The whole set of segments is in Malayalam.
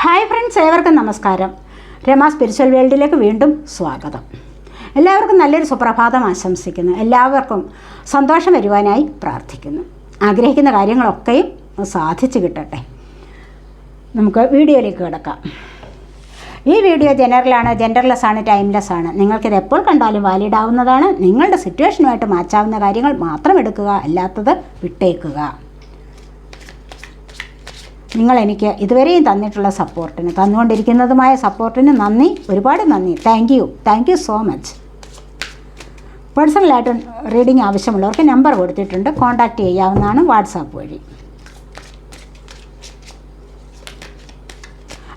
ഹായ് ഫ്രണ്ട്സ് ഏവർക്കും നമസ്കാരം. രമ സ്പിരിച്വൽ വേൾഡിലേക്ക് വീണ്ടും സ്വാഗതം. എല്ലാവർക്കും നല്ലൊരു സുപ്രഭാതം ആശംസിക്കുന്നു. എല്ലാവർക്കും സന്തോഷം വരുവാനായി പ്രാർത്ഥിക്കുന്നു. ആഗ്രഹിക്കുന്ന കാര്യങ്ങളൊക്കെയും സാധിച്ചു കിട്ടട്ടെ. നമുക്ക് വീഡിയോയിലേക്ക് കിടക്കാം. ഈ വീഡിയോ ജനറലാണ് ജെൻഡർലെസ് ആണ് ടൈംലെസ് ആണ്. നിങ്ങൾക്കിത് എപ്പോൾ കണ്ടാലും വാലിഡ് ആവുന്നതാണ്. നിങ്ങളുടെ സിറ്റുവേഷനുമായിട്ട് മാച്ചാവുന്ന കാര്യങ്ങൾ മാത്രം എടുക്കുക അല്ലാത്തത് വിട്ടേക്കുക. നിങ്ങൾ എനിക്ക് ഇതുവരെയും തന്നിട്ടുള്ള സപ്പോർട്ടിന് തന്നുകൊണ്ടിരിക്കുന്നതുമായ സപ്പോർട്ടിന് നന്ദി ഒരുപാട് നന്ദി. Thank you thank you so much പേഴ്സണലായിട്ട് റീഡിംഗ് ആവശ്യമുള്ളവർക്ക് നമ്പർ കൊടുത്തിട്ടുണ്ട്. കോൺടാക്റ്റ് ചെയ്യാവുന്നതാണ് വാട്സാപ്പ് വഴി.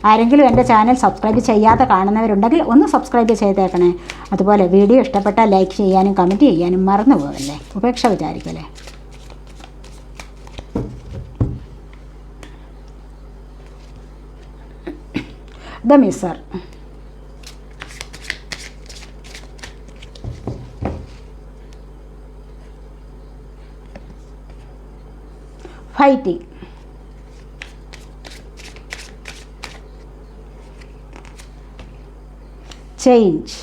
ആരെങ്കിലും എന്റെ ചാനൽ സബ്സ്ക്രൈബ് ചെയ്യാതെ കാണുന്നവരുണ്ടെങ്കിൽ ഒന്ന് സബ്സ്ക്രൈബ് ചെയ്തേക്കണേ. അതുപോലെ വീഡിയോ ഇഷ്ടപ്പെട്ടാൽ ലൈക്ക് ചെയ്യാനും കമന്റ് ചെയ്യാനും മറന്നു പോകല്ലേ ഉപേക്ഷ വിചാരിക്കല്ലേ. The miser fighting change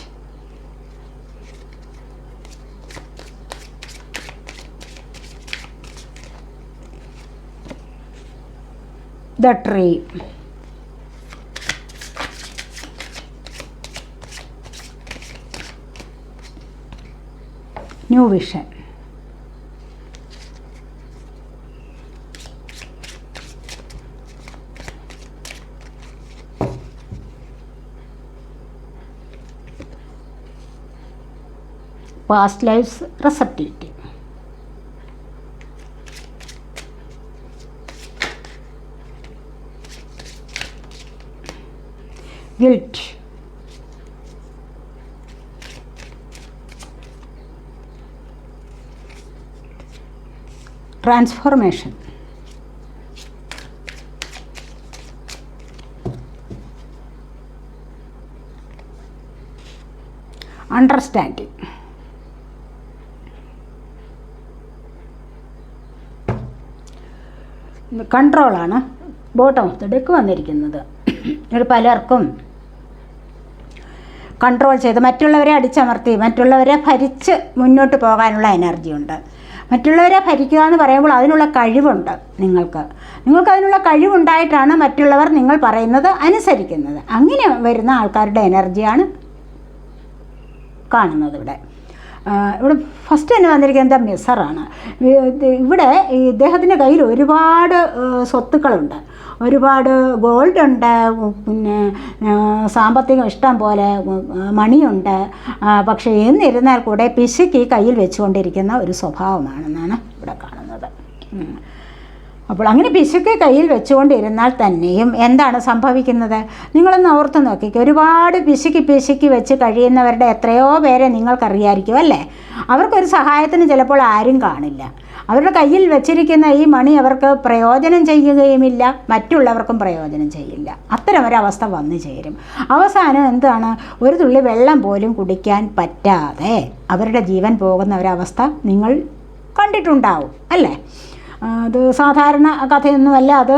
the tree new vision past lives receptivity guilt transformation understanding കൺട്രോളാണ് bottom of the deck വന്നിരിക്കുന്നത്. ഒരു പലർക്കും കൺട്രോൾ ചെയ്ത് മറ്റുള്ളവരെ അടിച്ചമർത്തി മറ്റുള്ളവരെ ഭരിച്ച് മുന്നോട്ട് പോകാനുള്ള എനർജി ഉണ്ട്. മറ്റുള്ളവരെ ഭരിക്കുക എന്ന് പറയുമ്പോൾ അതിനുള്ള കഴിവുണ്ട് നിങ്ങൾക്ക്. നിങ്ങൾക്ക് അതിനുള്ള കഴിവുണ്ടായിട്ടാണ് മറ്റുള്ളവർ നിങ്ങൾ പറയുന്നത് അനുസരിക്കുന്നത്. അങ്ങനെ വരുന്ന ആൾക്കാരുടെ എനർജിയാണ് കാണുന്നത് ഇവിടെ. ഇവിടെ ഫസ്റ്റ് തന്നെ വന്നിരിക്കുന്നത് എന്താ മിസറാണ് ഇവിടെ ഈ ഇദ്ദേഹത്തിന്റെ കയ്യിൽ ഒരുപാട് സ്വത്തുക്കളുണ്ട് ഒരുപാട് ഗോൾഡ് ഉണ്ട് പിന്നെ സാമ്പത്തികം ഇഷ്ടം പോലെ മണിയുണ്ട് പക്ഷേ എന്നിരുന്നാൽ കൂടെ പിശുക്ക് കയ്യിൽ വെച്ചുകൊണ്ടിരിക്കുന്ന ഒരു സ്വഭാവമാണെന്നാണ്. അപ്പോൾ അങ്ങനെ പിശുക്ക് കയ്യിൽ വെച്ചുകൊണ്ടിരുന്നാൽ തന്നെയും എന്താണ് സംഭവിക്കുന്നത്? നിങ്ങളൊന്ന് ഓർത്ത് നോക്കിക്കോ. ഒരുപാട് പിശുക്കി പിശുക്കി വെച്ച് കഴിയുന്നവരുടെ എത്രയോ പേരെ നിങ്ങൾക്കറിയായിരിക്കും അല്ലേ? അവർക്കൊരു സഹായത്തിന് ചിലപ്പോൾ ആരും കാണില്ല. അവരുടെ കയ്യിൽ വെച്ചിരിക്കുന്ന ഈ മണി അവർക്ക് പ്രയോജനം ചെയ്യുകയുമില്ല മറ്റുള്ളവർക്കും പ്രയോജനം ചെയ്യില്ല. അത്തരം ഒരവസ്ഥ വന്നു ചേരും. അവസാനം എന്താണ്? ഒരു തുള്ളി വെള്ളം പോലും കുടിക്കാൻ പറ്റാതെ അവരുടെ ജീവൻ പോകുന്ന ഒരവസ്ഥ നിങ്ങൾ കണ്ടിട്ടുണ്ടാവും അല്ലേ? അത് സാധാരണ കഥയൊന്നുമല്ല അത്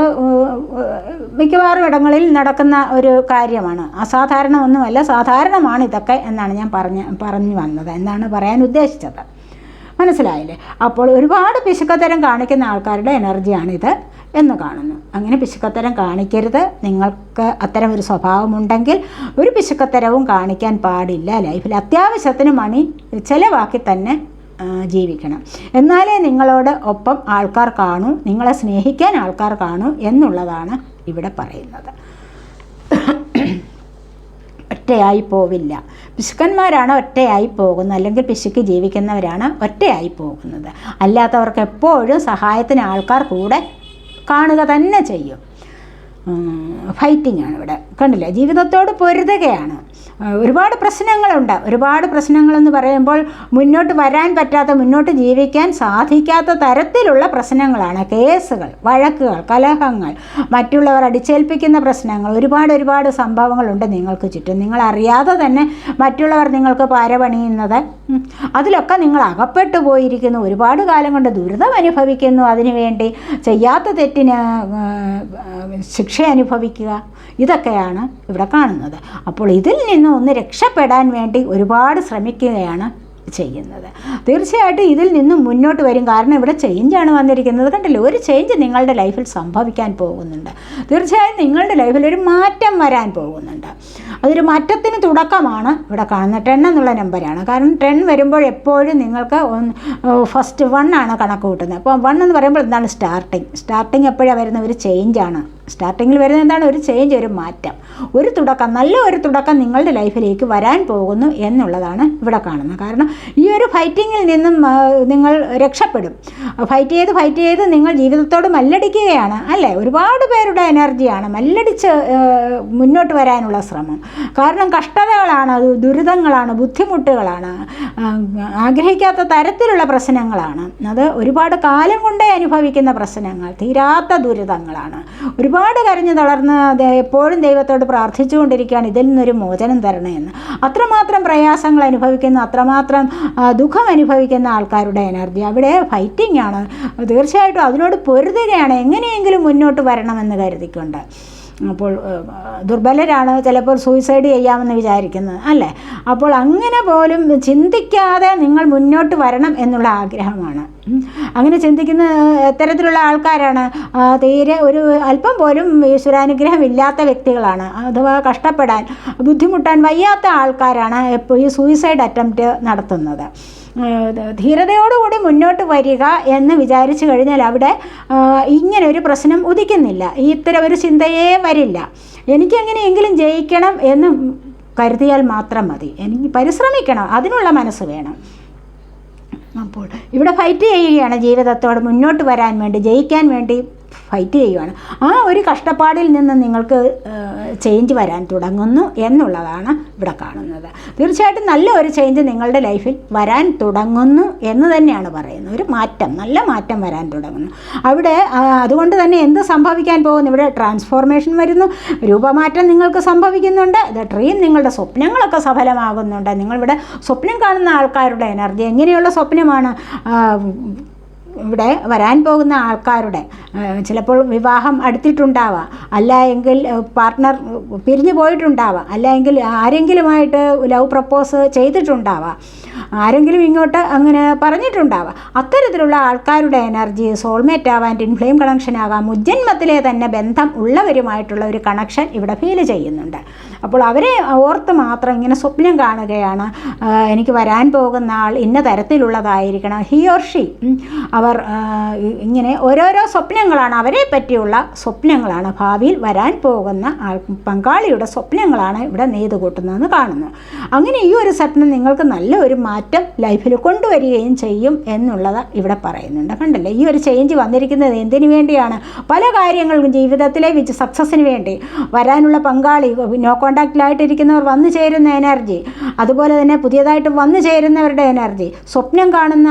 മിക്കവാറും ഇടങ്ങളിൽ നടക്കുന്ന ഒരു കാര്യമാണ്. അസാധാരണ ഒന്നുമല്ല സാധാരണമാണ് ഇതൊക്കെ എന്നാണ് ഞാൻ പറഞ്ഞ് പറഞ്ഞു വന്നത് എന്നാണ് പറയാൻ ഉദ്ദേശിച്ചത്. മനസ്സിലായില്ലേ? അപ്പോൾ ഒരുപാട് പിശുക്കത്തരം കാണിക്കുന്ന ആൾക്കാരുടെ എനർജിയാണിത് എന്ന് കാണുന്നു. അങ്ങനെ പിശുക്കത്തരം കാണിക്കരുത്. നിങ്ങൾക്ക് അത്തരം ഒരു സ്വഭാവമുണ്ടെങ്കിൽ ഒരു പിശുക്കത്തരവും കാണിക്കാൻ പാടില്ല. ലൈഫിൽ അത്യാവശ്യത്തിന് മണി ചിലവാക്കി തന്നെ ജീവിക്കണം. എന്നാലേ നിങ്ങളോട് ഒപ്പം ആൾക്കാർ കാണൂ നിങ്ങളെ സ്നേഹിക്കാൻ ആൾക്കാർ കാണൂ എന്നുള്ളതാണ് ഇവിടെ പറയുന്നത്. ഒറ്റയായി പോവില്ല. പിശുക്കന്മാരാണ് ഒറ്റയായി പോകുന്നത്. അല്ലെങ്കിൽ പിശുക്ക് ജീവിക്കുന്നവരാണ് ഒറ്റയായി പോകുന്നത്. അല്ലാത്തവർക്ക് എപ്പോഴും സഹായത്തിന് ആൾക്കാർ കൂടെ കാണുക തന്നെ ചെയ്യും. ഫൈറ്റിംഗ് ആണ് ഇവിടെ. കണ്ടില്ല? ജീവിതത്തോട് പൊരുതുകയാണ്. ഒരുപാട് പ്രശ്നങ്ങളുണ്ട്. ഒരുപാട് പ്രശ്നങ്ങളെന്ന് പറയുമ്പോൾ മുന്നോട്ട് വരാൻ പറ്റാത്ത മുന്നോട്ട് ജീവിക്കാൻ സാധിക്കാത്ത തരത്തിലുള്ള പ്രശ്നങ്ങളാണ് കേസുകൾ വഴക്കുകൾ കലഹങ്ങൾ മറ്റുള്ളവർ അടിച്ചേൽപ്പിക്കുന്ന പ്രശ്നങ്ങൾ. ഒരുപാട് ഒരുപാട് സംഭവങ്ങളുണ്ട് നിങ്ങൾക്ക് ചുറ്റും. നിങ്ങൾ അറിയാതെ തന്നെ മറ്റുള്ളവർ നിങ്ങൾക്ക് പാരപണിയുന്നത്. അതിലൊക്കെ നിങ്ങൾ അകപ്പെട്ടു പോയിരിക്കുന്നു. ഒരുപാട് കാലം കൊണ്ട് ദുരിതം അനുഭവിക്കുന്നു അതിനുവേണ്ടി ചെയ്യാത്ത തെറ്റിന് ശിക്ഷ ശിക്ഷ അനുഭവിക്കുക. ഇതൊക്കെയാണ് ഇവിടെ കാണുന്നത്. അപ്പോൾ ഇതിൽ നിന്ന് ഒന്ന് രക്ഷപ്പെടാൻ വേണ്ടി ഒരുപാട് ശ്രമിക്കുകയാണ് ചെയ്യുന്നത്. തീർച്ചയായിട്ടും ഇതിൽ നിന്നും മുന്നോട്ട് വരും. കാരണം ഇവിടെ ചേഞ്ചാണ് വന്നിരിക്കുന്നത്. കണ്ടല്ലോ? ഒരു ചേഞ്ച് നിങ്ങളുടെ ലൈഫിൽ സംഭവിക്കാൻ പോകുന്നുണ്ട്. തീർച്ചയായും നിങ്ങളുടെ ലൈഫിൽ ഒരു മാറ്റം വരാൻ പോകുന്നുണ്ട്. അതൊരു മാറ്റത്തിന് തുടക്കമാണ് ഇവിടെ കാണുന്ന ടെൻ എന്നുള്ള നമ്പറാണ് കാരണം ടെൻ വരുമ്പോൾ എപ്പോഴും നിങ്ങൾക്ക് ഫസ്റ്റ് വൺ ആണ് കണക്ക് കൂട്ടുന്നത്. അപ്പോൾ വൺ എന്ന് പറയുമ്പോൾ എന്താണ്? സ്റ്റാർട്ടിങ് സ്റ്റാർട്ടിങ് എപ്പോഴാണ് വരുന്ന ഒരു ചേഞ്ചാണ് സ്റ്റാർട്ടിങ്ങിൽ വരുന്ന എന്താണ്? ഒരു ചേഞ്ച് ഒരു മാറ്റം. ഒരു തുടക്കം നല്ല ഒരു തുടക്കം നിങ്ങളുടെ ലൈഫിലേക്ക് വരാൻ പോകുന്നു എന്നുള്ളതാണ് ഇവിടെ കാണുന്നത്. കാരണം ഈ ഒരു ഫൈറ്റിങ്ങിൽ നിന്നും നിങ്ങൾ രക്ഷപ്പെടും. ഫൈറ്റ് ചെയ്ത് ഫൈറ്റ് ചെയ്ത് നിങ്ങൾ ജീവിതത്തോട് മല്ലടിക്കുകയാണ് അല്ലേ? ഒരുപാട് പേരുടെ എനർജിയാണ് മല്ലടിച്ച് മുന്നോട്ട് വരാനുള്ള ശ്രമം. കാരണം കഷ്ടതകളാണ് ദുരിതങ്ങളാണ് ബുദ്ധിമുട്ടുകളാണ് ആഗ്രഹിക്കാത്ത തരത്തിലുള്ള പ്രശ്നങ്ങളാണ്. അത് ഒരുപാട് കാലം കൊണ്ടേ അനുഭവിക്കുന്ന പ്രശ്നങ്ങൾ തീരാത്ത ദുരിതങ്ങളാണ്. ഒരുപാട് കരഞ്ഞു തളർന്ന് എപ്പോഴും ദൈവത്തോട് പ്രാർത്ഥിച്ചുകൊണ്ടിരിക്കുകയാണ് ഇതിൽ നിന്നൊരു മോചനം തരണേ എന്ന് അത്രമാത്രം പ്രയാസങ്ങൾ അനുഭവിക്കുന്ന അത്രമാത്രം ആ, ദുഃഖം അനുഭവിക്കുന്ന ആൾക്കാരുടെ എനർജി അവിടെ ഫൈറ്റിംഗ് ആണ്. തീർച്ചയായിട്ടും അതിനോട് പൊരുതുകയാണ്. എങ്ങനെയെങ്കിലും മുന്നോട്ട് വരണമെന്ന് കരുതിക്കൊണ്ട്. അപ്പോൾ ദുർബലരാണ് ചിലപ്പോൾ സൂയിസൈഡ് ചെയ്യാമെന്ന് വിചാരിക്കുന്നത് അല്ലേ? അപ്പോൾ അങ്ങനെ പോലും ചിന്തിക്കാതെ നിങ്ങൾ മുന്നോട്ട് വരണം എന്നുള്ള ആഗ്രഹമാണ്. അങ്ങനെ ചിന്തിക്കുന്ന ഇത്തരത്തിലുള്ള ആൾക്കാരാണ്. തീരെ ഒരു അല്പം പോലും ഈശ്വരാനുഗ്രഹം ഇല്ലാത്ത വ്യക്തികളാണ്. അഥവാ കഷ്ടപ്പെടാൻ ബുദ്ധിമുട്ടാൻ വയ്യാത്ത ആൾക്കാരാണ് ഇപ്പോൾ ഈ സൂയിസൈഡ് അറ്റംപ്റ്റ് നടത്തുന്നത്. ധീരതയോടുകൂടി മുന്നോട്ട് വരിക എന്ന് വിചാരിച്ചു കഴിഞ്ഞാൽ അവിടെ ഇങ്ങനെ ഒരു പ്രശ്നം ഉദിക്കുന്നില്ല. ഇത്തരം ഒരു ചിന്തയേ വരില്ല. എനിക്കെങ്ങനെയെങ്കിലും ജയിക്കണം എന്ന് കരുതിയാൽ മാത്രം മതി. എനിക്ക് പരിശ്രമിക്കണം. അതിനുള്ള മനസ്സ് വേണം. അപ്പോൾ ഇവിടെ ഫൈറ്റ് ചെയ്യുകയാണ് ജീവിതത്തോട് മുന്നോട്ട് വരാൻ വേണ്ടി ജയിക്കാൻ വേണ്ടി ഫൈറ്റ് ചെയ്യുവാണ്. ആ ഒരു കഷ്ടപ്പാടിൽ നിന്ന് നിങ്ങൾക്ക് ചേഞ്ച് വരാൻ തുടങ്ങുന്നു എന്നുള്ളതാണ് ഇവിടെ കാണുന്നത്. തീർച്ചയായിട്ടും നല്ല ഒരു ചേഞ്ച് നിങ്ങളുടെ ലൈഫിൽ വരാൻ തുടങ്ങുന്നു എന്ന് തന്നെയാണ് പറയുന്നത്. ഒരു മാറ്റം നല്ല മാറ്റം വരാൻ തുടങ്ങുന്നു. അവിടെ അതുകൊണ്ട് തന്നെ എന്ത് സംഭവിക്കാൻ പോകുന്നു? ഇവിടെ ട്രാൻസ്ഫോർമേഷൻ വരുന്നു. രൂപമാറ്റം നിങ്ങൾക്ക് സംഭവിക്കുന്നുണ്ട്. ദ ഡ്രീം നിങ്ങളുടെ സ്വപ്നങ്ങളൊക്കെ സഫലമാകുന്നുണ്ട്. നിങ്ങളിവിടെ സ്വപ്നം കാണുന്ന ആൾക്കാരുടെ എനർജി എങ്ങനെയുള്ള സ്വപ്നമാണ്? ഇവിടെ വരാൻ പോകുന്ന ആൾക്കാരുടെ ചിലപ്പോൾ വിവാഹം അടുത്തിട്ടുണ്ടാവാം. അല്ല എങ്കിൽ പാർട്ട്ണർ പിരിഞ്ഞു പോയിട്ടുണ്ടാവാം. അല്ല എങ്കിൽ ആരെങ്കിലുമായിട്ട് ലവ് പ്രപ്പോസ് ചെയ്തിട്ടുണ്ടാവാം. ആരെങ്കിലും ഇങ്ങോട്ട് അങ്ങനെ പറഞ്ഞിട്ടുണ്ടാവാം. അത്തരത്തിലുള്ള ആൾക്കാരുടെ എനർജി സോൾമേറ്റ് ആവാൻ ഇൻഫ്ലെയിം കണക്ഷൻ ആകാം മുജ്ജന്മത്തിലെ തന്നെ ബന്ധം ഉള്ളവരുമായിട്ടുള്ള ഒരു കണക്ഷൻ ഇവിടെ ഫീൽ ചെയ്യുന്നുണ്ട്. അപ്പോൾ അവരെ ഓർത്ത് മാത്രം ഇങ്ങനെ സ്വപ്നം കാണുകയാണ്. എനിക്ക് വരാൻ പോകുന്ന ആൾ ഇന്ന തരത്തിലുള്ളതായിരിക്കണം. ഹി ഓർ ഷീ അവർ ഇങ്ങനെ ഓരോരോ സ്വപ്നങ്ങളാണ്. അവരെ പറ്റിയുള്ള സ്വപ്നങ്ങളാണ്. ഭാവിയിൽ വരാൻ പോകുന്ന ആൾ പങ്കാളിയുടെ സ്വപ്നങ്ങളാണ് ഇവിടെ നെയ്ത് കൂട്ടുന്നതെന്ന് കാണുന്നു. അങ്ങനെ ഈ ഒരു സ്വപ്നം നിങ്ങൾക്ക് നല്ല ഒരു മാറ്റം ലൈഫിൽ കൊണ്ടുവരികയും ചെയ്യും എന്നുള്ളത് ഇവിടെ പറയുന്നുണ്ട്. കണ്ടല്ലേ? ഈ ഒരു ചേഞ്ച് വന്നിരിക്കുന്നത് എന്തിനു വേണ്ടിയാണ്? പല കാര്യങ്ങൾക്കും ജീവിതത്തിലെ വിജ സക്സസ്സിന് വേണ്ടി. വരാനുള്ള പങ്കാളി നോ കോണ്ടാക്റ്റിലായിട്ടിരിക്കുന്നവർ വന്നു ചേരുന്ന എനർജി അതുപോലെ തന്നെ പുതിയതായിട്ട് വന്നു ചേരുന്നവരുടെ എനർജി സ്വപ്നം കാണുന്ന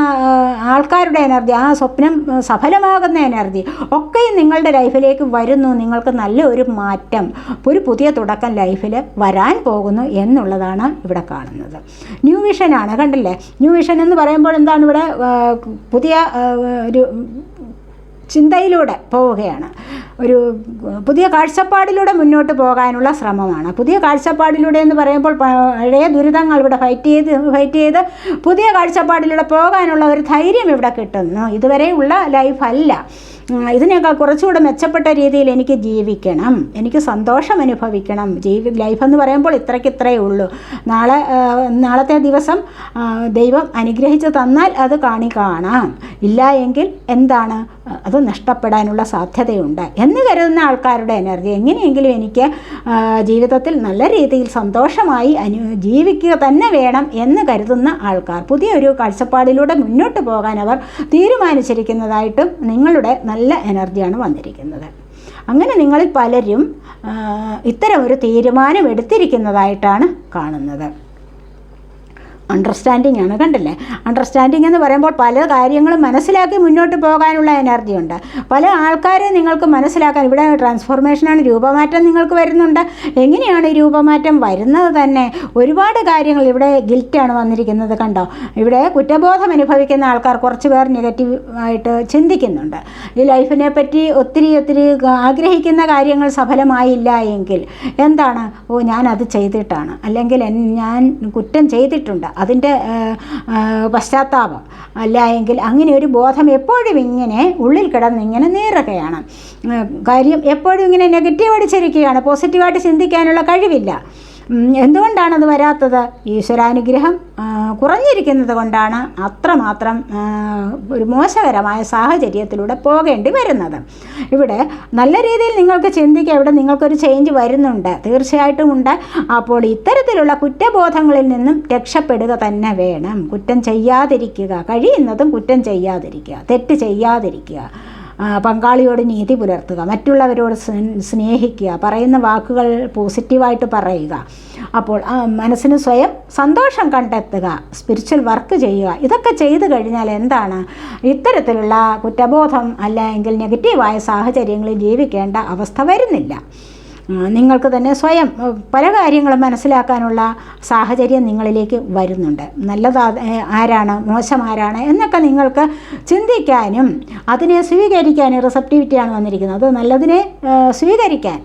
ആൾക്കാരുടെ എനർജി ആ സ്വപ്നം സഫലമാകുന്ന എനർജി ഒക്കെയും നിങ്ങളുടെ ലൈഫിലേക്ക് വരുന്നു. നിങ്ങൾക്ക് നല്ല ഒരു മാറ്റം ഒരു പുതിയ തുടക്കം ലൈഫിൽ വരാൻ പോകുന്നു എന്നുള്ളതാണ് ഇവിടെ കാണുന്നത്. ന്യൂ വിഷനാണ് കണ്ടില്ലേ? ന്യൂ വിഷൻ എന്ന് പറയുമ്പോൾ എന്താണ് ഇവിടെ പുതിയ ഒരു ചിന്തയിലൂടെ പോവുകയാണ്. ഒരു പുതിയ കാഴ്ചപ്പാടിലൂടെ മുന്നോട്ട് പോകാനുള്ള ശ്രമമാണ്. പുതിയ കാഴ്ചപ്പാടിലൂടെ എന്ന് പറയുമ്പോൾ പഴയ ദുരിതങ്ങൾ ഇവിടെ ഫൈറ്റ് ചെയ്ത് ഫൈറ്റ് ചെയ്ത് പുതിയ കാഴ്ചപ്പാടിലൂടെ പോകാനുള്ള ഒരു ധൈര്യം ഇവിടെ കിട്ടുന്നു. ഇതുവരെയുള്ള ലൈഫല്ല ഇതിനേക്കാൾ കുറച്ചുകൂടെ മെച്ചപ്പെട്ട രീതിയിൽ എനിക്ക് ജീവിക്കണം. എനിക്ക് സന്തോഷം അനുഭവിക്കണം. ജീവി ലൈഫ് എന്ന് പറയുമ്പോൾ ഇത്രയ്ക്ക് ഇത്രയേ ഉള്ളൂ. നാളെ നാളത്തെ ദിവസം ദൈവം അനുഗ്രഹിച്ച് തന്നാൽ അത് കാണി കാണാം. ഇല്ല എങ്കിൽ എന്താണ്? അത് നഷ്ടപ്പെടാനുള്ള സാധ്യതയുണ്ട് എന്ന് കരുതുന്ന ആൾക്കാരുടെ എനർജി. എങ്ങനെയെങ്കിലും എനിക്ക് ജീവിതത്തിൽ നല്ല രീതിയിൽ സന്തോഷമായി അനു ജീവിക്കുക തന്നെ വേണം എന്ന് കരുതുന്ന ആൾക്കാർ. പുതിയൊരു കാഴ്ചപ്പാടിലൂടെ മുന്നോട്ട് പോകാൻ അവർ തീരുമാനിച്ചിരിക്കുന്നതായിട്ടും നിങ്ങളുടെ നല്ല എനർജിയാണ് വന്നിരിക്കുന്നത്. അങ്ങനെ നിങ്ങളിൽ പലരും ഇത്തരം ഒരു തീരുമാനം എടുത്തിരിക്കുന്നതായിട്ടാണ് കാണുന്നത്. അണ്ടർസ്റ്റാൻഡിംഗ് ആണ്. കണ്ടില്ലേ? അണ്ടർസ്റ്റാൻഡിങ് എന്ന് പറയുമ്പോൾ പല കാര്യങ്ങളും മനസ്സിലാക്കി മുന്നോട്ട് പോകാനുള്ള എനർജി ഉണ്ട്. പല ആൾക്കാരെ നിങ്ങൾക്ക് മനസ്സിലാക്കാൻ ഇവിടെ ട്രാൻസ്ഫോർമേഷനാണ് രൂപമാറ്റം നിങ്ങൾക്ക് വരുന്നുണ്ട്. എങ്ങനെയാണ് ഈ രൂപമാറ്റം വരുന്നത് തന്നെ? ഒരുപാട് കാര്യങ്ങൾ ഇവിടെ ഗിൽറ്റാണ് വന്നിരിക്കുന്നത് കണ്ടോ? ഇവിടെ കുറ്റബോധം അനുഭവിക്കുന്ന ആൾക്കാർ കുറച്ച് പേർ നെഗറ്റീവ് ആയിട്ട് ചിന്തിക്കുന്നുണ്ട്. ഈ ലൈഫിനെ പറ്റി ഒത്തിരി ഒത്തിരി ആഗ്രഹിക്കുന്ന കാര്യങ്ങൾ സഫലമായില്ല എങ്കിൽ എന്താണ്? ഓ ഞാൻ അത് ചെയ്തിട്ടാണ്. അല്ലെങ്കിൽ ഞാൻ കുറ്റം ചെയ്തിട്ടുണ്ട്. അതിന്റെ പശ്ചാത്താപം. അല്ല എങ്കിൽ അങ്ങനെ ഒരു ബോധം എപ്പോഴും ഇങ്ങനെ ഉള്ളിൽ കിടന്ന് ഇങ്ങനെ നീറുകയാണ്. കാര്യം എപ്പോഴും ഇങ്ങനെ നെഗറ്റീവ് അടിച്ചിരിക്കുകയാണ്. പോസിറ്റീവായിട്ട് ചിന്തിക്കാനുള്ള കഴിവില്ല. എന്തുകൊണ്ടാണത് വരാത്തത്? ഈശ്വരാനുഗ്രഹം കുറഞ്ഞിരിക്കുന്നത് കൊണ്ടാണ് അത്രമാത്രം ഒരു മോശകരമായ സാഹചര്യത്തിലൂടെ പോകേണ്ടി വരുന്നത്. ഇവിടെ നല്ല രീതിയിൽ നിങ്ങൾക്ക് ചിന്തിക്കുക ഇവിടെ നിങ്ങൾക്കൊരു ചേഞ്ച് വരുന്നുണ്ട്. തീർച്ചയായിട്ടും ഉണ്ട്. അപ്പോൾ ഇത്തരത്തിലുള്ള കുറ്റബോധങ്ങളിൽ നിന്നും രക്ഷപ്പെടുക തന്നെ വേണം. കുറ്റം ചെയ്യാതിരിക്കുക കഴിയുന്നതും കുറ്റം ചെയ്യാതിരിക്കുക തെറ്റ് ചെയ്യാതിരിക്കുക. പങ്കാളിയോട് നീതി പുലർത്തുക മറ്റുള്ളവരോട് സ്നേഹിക്കുക പറയുന്ന വാക്കുകൾ പോസിറ്റീവായിട്ട് പറയുക. അപ്പോൾ മനസ്സിന് സ്വയം സന്തോഷം കണ്ടെത്തുക സ്പിരിച്വൽ വർക്ക് ചെയ്യുക. ഇതൊക്കെ ചെയ്തു കഴിഞ്ഞാൽ എന്താണ്? ഇത്തരത്തിലുള്ള കുറ്റബോധം അല്ലെങ്കിൽ നെഗറ്റീവായ സാഹചര്യങ്ങളിൽ ജീവിക്കേണ്ട അവസ്ഥ വരുന്നില്ല. നിങ്ങൾക്ക് തന്നെ സ്വയം പല കാര്യങ്ങളും മനസ്സിലാക്കാനുള്ള സാഹചര്യം നിങ്ങളിലേക്ക് വരുന്നുണ്ട്. നല്ലതാ ആരാണ് മോശം ആരാണ് എന്നൊക്കെ നിങ്ങൾക്ക് ചിന്തിക്കാനും അതിനെ സ്വീകരിക്കാനും റിസപ്റ്റിവിറ്റിയാണ് വന്നിരിക്കുന്നത്. നല്ലതിനെ സ്വീകരിക്കാൻ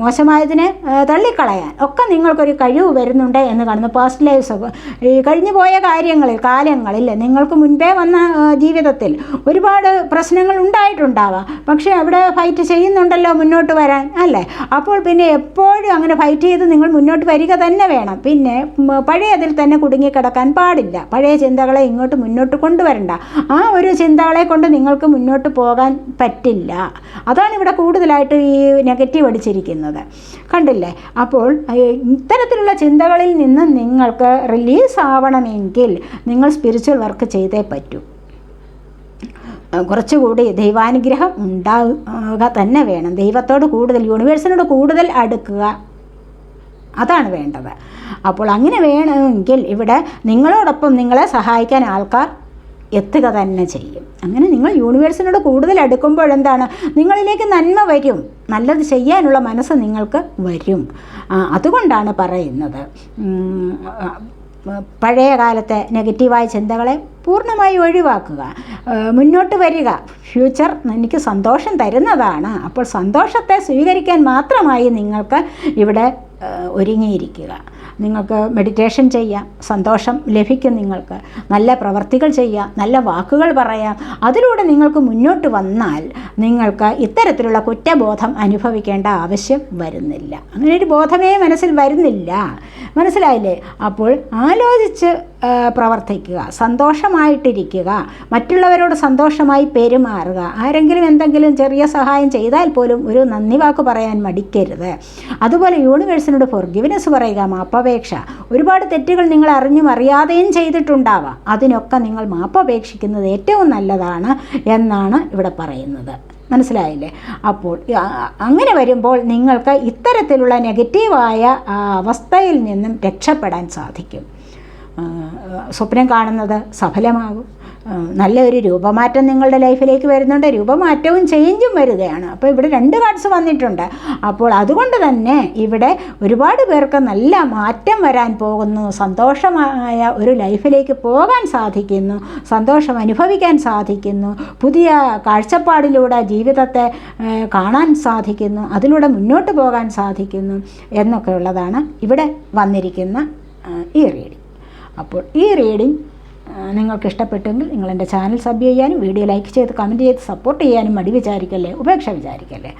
മോശമായതിനെ തള്ളിക്കളയാൻ ഒക്കെ നിങ്ങൾക്കൊരു കഴിവ് വരുന്നുണ്ട് എന്ന് കാണുന്നു. പാസ്റ്റ് ലൈഫ്സ് ഈ കഴിഞ്ഞു പോയ കാര്യങ്ങളിൽ കാലങ്ങളിൽ നിങ്ങൾക്ക് മുൻപേ വന്ന ജീവിതത്തിൽ ഒരുപാട് പ്രശ്നങ്ങൾ ഉണ്ടായിട്ടുണ്ടാവാം. പക്ഷേ അവിടെ ഫൈറ്റ് ചെയ്യുന്നുണ്ടല്ലോ മുന്നോട്ട് വരാൻ അല്ലേ? അപ്പോൾ പിന്നെ എപ്പോഴും അങ്ങനെ ഫൈറ്റ് ചെയ്ത് നിങ്ങൾ മുന്നോട്ട് വരിക തന്നെ വേണം. പിന്നെ പഴയതിൽ തന്നെ കുടുങ്ങിക്കിടക്കാൻ പാടില്ല. പഴയ ചിന്തകളെ ഇങ്ങോട്ട് മുന്നോട്ട് കൊണ്ടുവരണ്ട. ആ ഒരു ചിന്തകളെ കൊണ്ട് നിങ്ങൾക്ക് മുന്നോട്ട് പോകാൻ പറ്റില്ല. അതാണ് ഇവിടെ കൂടുതലായിട്ട് ഈ നെഗറ്റീവ് അടിച്ചിരിക്കുന്നത് കണ്ടില്ലേ? അപ്പോൾ ഇത്തരത്തിലുള്ള ചിന്തകളിൽ നിന്ന് നിങ്ങൾക്ക് റിലീസ് ആവണമെങ്കിൽ നിങ്ങൾ സ്പിരിച്വൽ വർക്ക് ചെയ്തേ പറ്റൂ. കുറച്ചുകൂടി ദൈവാനുഗ്രഹം ഉണ്ടാവുക തന്നെ വേണം. ദൈവത്തോട് കൂടുതൽ യൂണിവേഴ്സിനോട് കൂടുതൽ അടുക്കുക. അതാണ് വേണ്ടത്. അപ്പോൾ അങ്ങനെ വേണമെങ്കിൽ ഇവിടെ നിങ്ങളോടൊപ്പം നിങ്ങളെ സഹായിക്കാൻ ആൾക്കാർ എത്തുക തന്നെ ചെയ്യും. അങ്ങനെ നിങ്ങൾ യൂണിവേഴ്സിനോട് കൂടുതൽ അടുക്കുമ്പോൾ എന്താണ് നിങ്ങളിലേക്ക് നന്മ വരും. നല്ലത് ചെയ്യാനുള്ള മനസ്സ് നിങ്ങൾക്ക് വരും. അതുകൊണ്ടാണ് പറയുന്നത്. പഴയ കാലത്തെ നെഗറ്റീവായ ചിന്തകളെ പൂർണമായി ഒഴിവാക്കുക. മുന്നോട്ട് വരിക. ഫ്യൂച്ചർ എനിക്ക് സന്തോഷം തരുന്നതാണ്. അപ്പോൾ സന്തോഷത്തെ സ്വീകരിക്കാൻ മാത്രമായി നിങ്ങൾക്ക് ഇവിടെ ഒരുങ്ങിയിരിക്കുക. നിങ്ങൾക്ക് മെഡിറ്റേഷൻ ചെയ്യാം സന്തോഷം ലഭിക്കും നിങ്ങൾക്ക്. നല്ല പ്രവർത്തികൾ ചെയ്യാം നല്ല വാക്കുകൾ പറയാം. അതിലൂടെ നിങ്ങൾക്ക് മുന്നോട്ട് വന്നാൽ നിങ്ങൾക്ക് ഇത്തരത്തിലുള്ള കുറ്റബോധം അനുഭവിക്കേണ്ട ആവശ്യം വരുന്നില്ല. അങ്ങനെ ഒരു ബോധമേ മനസ്സിൽ വരുന്നില്ല. മനസ്സിലായില്ലേ? അപ്പോൾ ആലോചിച്ച് പ്രവർത്തിക്കുക സന്തോഷമായിട്ടിരിക്കുക മറ്റുള്ളവരോട് സന്തോഷമായി പെരുമാറുക ആരെങ്കിലും എന്തെങ്കിലും ചെറിയ സഹായം ചെയ്താൽ പോലും ഒരു നന്ദി വാക്ക് പറയാൻ മടിക്കരുത്. അതുപോലെ യൂണിവേഴ്സിനോട് ഫോർഗിവിനെസ് പറയുക മാപ്പപേക്ഷ. ഒരുപാട് തെറ്റുകൾ നിങ്ങൾ അറിഞ്ഞും അറിയാതെയും ചെയ്തിട്ടുണ്ടാവാം. അതിനൊക്കെ നിങ്ങൾ മാപ്പപേക്ഷിക്കുന്നത് ഏറ്റവും നല്ലതാണ് എന്നാണ് ഇവിടെ പറയുന്നത്. മനസ്സിലായില്ലേ? അപ്പോൾ അങ്ങനെ വരുമ്പോൾ നിങ്ങൾക്ക് ഇത്തരത്തിലുള്ള നെഗറ്റീവായ അവസ്ഥയിൽ നിന്നും രക്ഷപ്പെടാൻ സാധിക്കും. സ്വപ്നം കാണുന്നത് സഫലമാകും. നല്ലൊരു രൂപമാറ്റം നിങ്ങളുടെ ലൈഫിലേക്ക് വരുന്നുണ്ട്. രൂപമാറ്റവും ചേഞ്ചും വരികയാണ്. അപ്പോൾ ഇവിടെ രണ്ട് കാർഡ്സ് വന്നിട്ടുണ്ട്. അപ്പോൾ അതുകൊണ്ട് തന്നെ ഇവിടെ ഒരുപാട് പേർക്ക് നല്ല മാറ്റം വരാൻ പോകുന്നു. സന്തോഷമായ ഒരു ലൈഫിലേക്ക് പോകാൻ സാധിക്കുന്നു. സന്തോഷം അനുഭവിക്കാൻ സാധിക്കുന്നു. പുതിയ കാഴ്ചപ്പാടിലൂടെ ജീവിതത്തെ കാണാൻ സാധിക്കുന്നു. അതിലൂടെ മുന്നോട്ട് പോകാൻ സാധിക്കുന്നു എന്നൊക്കെയുള്ളതാണ് ഇവിടെ വന്നിരിക്കുന്ന ഈ റീഡിങ് അപ്പോൾ ഈ റീഡിംഗ് നിങ്ങൾക്ക് ഇഷ്ടപ്പെട്ടെങ്കിൽ നിങ്ങൾ എന്റെ ചാനൽ സബ് ചെയ്യാനും വീഡിയോ ലൈക്ക് ചെയ്ത് കമന്റ് ചെയ്ത് സപ്പോർട്ട് ചെയ്യാനും മടി വിചാരിക്കല്ലേ? ഉപേക്ഷ വിചാരിക്കല്ലേ?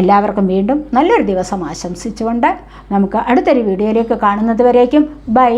എല്ലാവർക്കും വീണ്ടും നല്ലൊരു ദിവസം ആശംസിച്ചുകൊണ്ട് നമുക്ക് അടുത്തൊരു വീഡിയോയിലേക്ക് കാണുന്നത് വരേക്കും. ബൈ